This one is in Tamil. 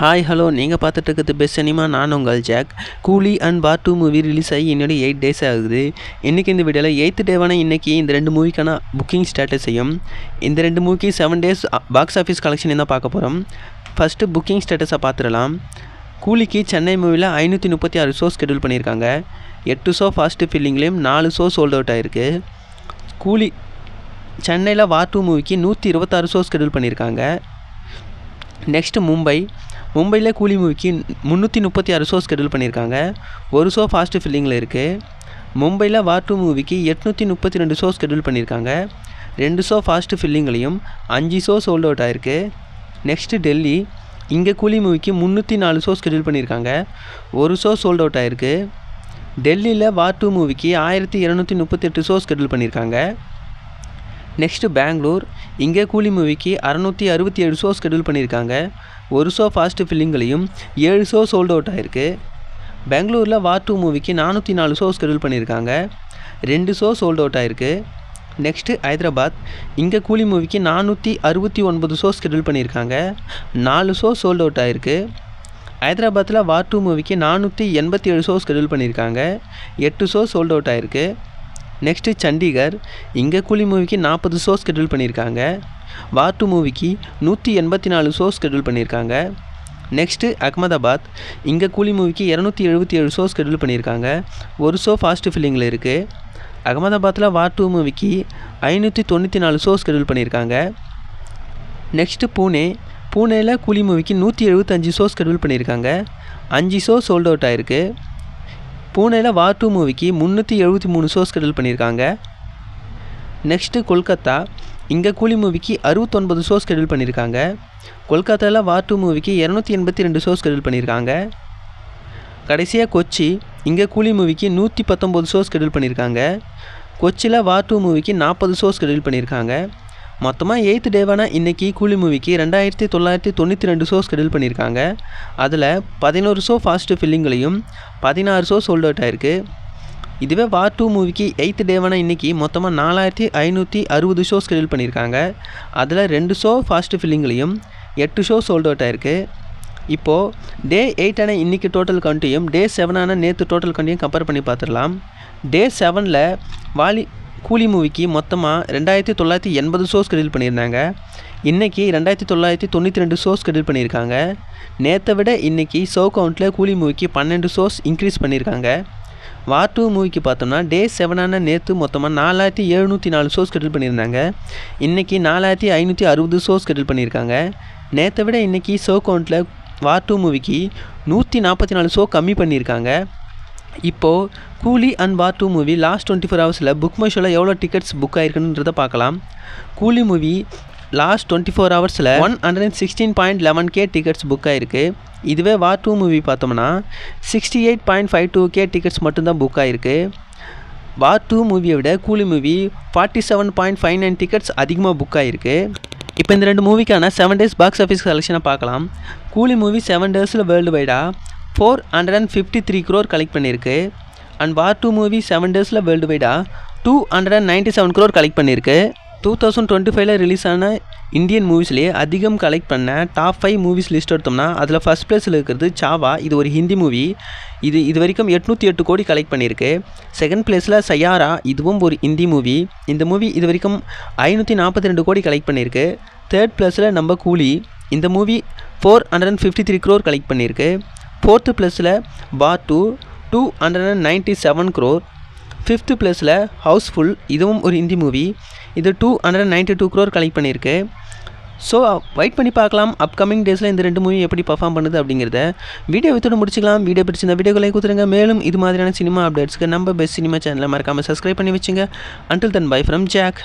ஹாய் ஹலோ நீங்கள் பார்த்துட்டு இருக்கிறது பெஸ்ட் சினிமா நான் உங்கள் Jack Coolie and War two movie release ஆகி என்னோட எயிட் டேஸ் ஆகுது. இன்றைக்கி இந்த வீடியோவில் எயித்து டேவான இன்றைக்கி இந்த ரெண்டு மூவிக்கான புக்கிங் ஸ்டேட்டஸையும் இந்த ரெண்டு மூவிக்கு seven days box office collection தான் பார்க்க போகிறோம் ஃபஸ்ட்டு புக்கிங் ஸ்டேட்டஸை பார்த்துடலாம். கூலிக்கு சென்னை மூவியில் ஐநூற்றி முப்பத்தி ஆறு ஷோ ஸ்கெடியூல் பண்ணியிருக்காங்க. எட்டு ஷோ ஃபாஸ்ட்டு ஃபில்லிங்லேயும் நாலு ஷோ சோல்ட் அவுட் ஆகிருக்கு கூலி சென்னையில் வார் டூ மூவிக்கு நூற்றி இருபத்தாறு ஷோ ஸ்கெடியூல் பண்ணியிருக்காங்க. நெக்ஸ்ட்டு மும்பை மும்பையில் கூலி மூவிக்கு முந்நூற்றி முப்பத்தி ஆறு ஷோ ஸ்கெடியூல் பண்ணியிருக்காங்க. ஒரு ஷோ ஃபாஸ்ட்டு ஃபில்லிங்கில் இருக்குது மும்பையில் வார் டூ மூவிக்கு எட்நூற்றி முப்பத்தி ரெண்டு ஷோ ஸ்கெடியூல் பண்ணியிருக்காங்க. ரெண்டு ஷோ ஃபாஸ்ட்டு ஃபில்லிங்லேயும் அஞ்சு ஷோ சோல்ட் அவுட் ஆயிருக்கு. நெக்ஸ்ட்டு டெல்லி இங்கே கூலி மூவிக்கு முந்நூற்றி நாலு ஷோ ஸ்கெடியூல் பண்ணியிருக்காங்க. ஒரு ஷோ சோல்ட் அவுட் ஆயிருக்கு. டெல்லியில் வார் டூ மூவிக்கு ஆயிரத்தி இரநூத்தி முப்பத்தெட்டு ஷோ ஸ்கெடியூல் பண்ணியிருக்காங்க. நெக்ஸ்ட்டு பெங்களூர். இங்கே கூலி மூவிக்கு அறநூற்றி அறுபத்தி ஏழு ஷோ ஸ்கெடியூல் பண்ணியிருக்காங்க. ஒரு ஷோ ஃபாஸ்ட்டு ஃபில்லிங்களையும் ஏழு ஷோ சோல்ட் அவுட் ஆகிருக்கு பெங்களூரில் வார் டூ மூவிக்கு நானூற்றி நாலு ஷோ ஸ்கெடியூல் பண்ணியிருக்காங்க. ரெண்டு ஷோ சோல்ட் அவுட் ஆகிருக்கு நெக்ஸ்ட்டு ஹைதராபாத். இங்கே கூலி மூவிக்கு நானூற்றி அறுபத்தி ஒன்பது ஷோ ஸ்கெடியூல் பண்ணியிருக்காங்க. நாலு ஷோ சோல்ட் அவுட் ஆகிருக்கு ஹைதராபாத்தில் வார் டூ மூவிக்கு நானூற்றி எண்பத்தி ஏழு ஷோ ஸ்கெடியூல் பண்ணியிருக்காங்க. எட்டு ஷோ சோல்ட் அவுட் ஆகிருக்கு நெக்ஸ்ட்டு சண்டிகர் இங்கே கூலி மூவிக்கு நாற்பது ஷோ ஸ்கெடியூல் பண்ணியிருக்காங்க வாட்டு மூவிக்கு நூற்றி எண்பத்தி நாலு ஷோ ஸ்கெடியூல் பண்ணியிருக்காங்க நெக்ஸ்ட்டு அகமதாபாத் இங்கே கூலி மூவிக்கு இரநூத்தி எழுபத்தி ஏழு ஷோ ஸ்கெடியூல் பண்ணியிருக்காங்க ஒரு ஷோ ஃபாஸ்ட்டு ஃபில்லிங்கில் இருக்குது அகமதாபாத்தில் வார் டூ மூவிக்கு ஐநூற்றி தொண்ணூற்றி நாலு ஷோ ஸ்கெடியூல் பண்ணியிருக்காங்க நெக்ஸ்ட்டு பூனே. பூனேயில் கூலி மூவிக்கு நூற்றி எழுபத்தஞ்சு ஷோ ஸ்கெடியூல் பண்ணியிருக்காங்க அஞ்சு ஷோ சோல்ட் அவுட் ஆயிருக்கு. பூனேயில் வார் டூ மூவிக்கு முந்நூற்றி எழுபத்தி மூணு ஷோ ஸ்கெடியூல் பண்ணியிருக்காங்க. நெக்ஸ்ட்டு கொல்கத்தா. இங்கே கூலி மூவிக்கு அறுபத்தொன்பது ஷோ ஸ்கெடியூல் பண்ணியிருக்காங்க. கொல்கத்தாவில் வார் டூ மூவிக்கு இரநூத்தி எண்பத்தி ரெண்டு ஷோ ஸ்கெடியூல் பண்ணியிருக்காங்க. கடைசியாக கொச்சி. இங்கே கூலி மூவிக்கு நூற்றி பத்தொம்போது ஷோ ஸ்கெடியூல் பண்ணியிருக்காங்க. கொச்சியில் வார் டூ மூவிக்கு நாற்பது ஷோ ஸ்கெடியூல் பண்ணியிருக்காங்க. மொத்தமாக எயித்து டேவான இன்றைக்கி கூலி மூவிக்கு ரெண்டாயிரத்தி தொள்ளாயிரத்தி தொண்ணூற்றி ரெண்டு ஷோ ஸ்கெடியூல் பண்ணியிருக்காங்க. அதில் பதினோரு ஷோ ஃபாஸ்ட்டு ஃபில்லிங்களையும் பதினாறு ஷோ சோல்ட் அவுட் ஆயிருக்கு. இதுவே வார் டூ மூவிக்கு எயித்து டேவான இன்றைக்கி மொத்தமாக நாலாயிரத்தி ஐநூற்றி அறுபது ஷோ ஸ்கெடியூல் பண்ணியிருக்காங்க. அதில் ரெண்டு ஷோ ஃபாஸ்ட்டு ஃபில்லிங்களையும் எட்டு ஷோ சோல்ட் அவுட் ஆயிருக்கு. இப்போது டே எயிட்டான இன்றைக்கி டோட்டல் கவுண்ட்டையும் டே செவனான நேற்று டோட்டல் கவுண்ட்டையும் கம்பேர் பண்ணி பார்த்துடலாம். டே செவனில் வாலி கூலி மூவிக்கு மொத்தமாக ரெண்டாயிரத்தி தொள்ளாயிரத்தி எண்பது ஷோஸ் ஷெடியூல் பண்ணியிருந்தாங்க. இன்றைக்கி ரெண்டாயிரத்தி தொள்ளாயிரத்தி தொண்ணூற்றி ரெண்டு ஷோஸ் ஷெடியூல் பண்ணியிருக்காங்க. நேற்றை விட இன்றைக்கி ஷோ கவுண்ட்டில் கூலி மூவிக்கு பன்னெண்டு ஷோஸ் இன்க்ரீஸ் பண்ணியிருக்காங்க. வார் டூ மூவிக்கு பார்த்தோம்னா டே செவனான நேற்று மொத்தமாக நாலாயிரத்தி எழுநூற்றி நாலு ஷோஸ் ஷெடியூல் பண்ணியிருந்தாங்க. இன்றைக்கி நாலாயிரத்தி ஐநூற்றி அறுபது ஷோஸ் ஷெடியூல் பண்ணியிருக்காங்க. நேற்றை விட இன்றைக்கி ஷோ கவுண்ட்டில் வார் டூ மூவிக்கு நூற்றி நாற்பத்தி நாலு ஷோ கம்மி பண்ணியிருக்காங்க. இப்போது Coolie and War two movie last twenty four ஹவர்ஸில் புக் மை ஷோவில் எவ்வளோ டிக்கெட்ஸ் புக் ஆயிருக்குன்றதை பார்க்கலாம். Coolie movie last twenty four ஹவர்ஸில் one hundred and sixteen point eleven K tickets book ஆகிருக்கு இதுவே வார் டூ மூவி பார்த்தோம்னா sixty eight point five two K tickets மட்டும்தான் புக் ஆகிருக்கு வார் டூ மூவியை விட Coolie movie forty seven point five nine tickets அதிகமாக புக் ஆகிருக்கு இப்போ இந்த ரெண்டு மூவிக்கான செவன் டேஸ் பாக்ஸ் ஆஃபீஸ் கலெக்ஷனை பார்க்கலாம். கூலி மூவி செவன் டேஸில் world வைடாக four hundred and fifty three crore collect பண்ணியிருக்கு and War two movie seven டேஸில் world வைடாக two hundred and ninety seven crore collect பண்ணியிருக்கு டூ தௌசண்ட் டுவெண்ட்டி ஃபைவ்ல ரிலீஸ் ஆன இந்தியன் மூவிஸ்லேயே அதிகம் கலெக்ட் பண்ண டாப் ஃபைவ் மூவிஸ் லிஸ்ட் எடுத்தோம்னா அதில் ஃபஸ்ட் பிளேஸில் இருக்கிறது சாவா. இது ஒரு ஹிந்தி மூவி இது இது வரைக்கும் எட்நூற்றி எட்டு கோடி கலெக்ட் பண்ணியிருக்கு செகண்ட் பிளேஸில் சயாரா. இதுவும் ஒரு ஹிந்தி மூவி இந்த மூவி இது வரைக்கும் ஐநூற்றி நாற்பத்தி ரெண்டு கோடி கலெக்ட் பண்ணியிருக்கு தேர்ட் பிளேஸில் நம்ம கூலி. இந்த movie four hundred and fifty three crore collect பண்ணியிருக்கு ஃபோர்த்து ப்ளஸில் War two two hundred and ninety seven crore fifth ப்ளஸில் ஹவுஸ்ஃபுல் இதுவும் ஒரு ஹிந்தி மூவி இது two hundred and ninety two crore collect பண்ணியிருக்கு ஸோ வெயிட் பண்ணி பார்க்கலாம். அப்கமிங் டேஸில் இந்த ரெண்டு மூவி எப்படி பர்ஃபார்ம் பண்ணுது அப்படிங்கிறத. வீடியோ வித்தோடு முடிச்சிக்கலாம். வீடியோ பிடிச்சிருந்த வீடியோக்களை கொடுத்துருங்க. மேலும் இது மாதிரியான சினிமா அப்டேட்ஸ்க்கு நம்ம பெஸ்ட் சினிமா சேனலை மறக்காமல் சப்ஸ்கிரைப் பண்ணி வச்சுங்க. Until then bye from Jack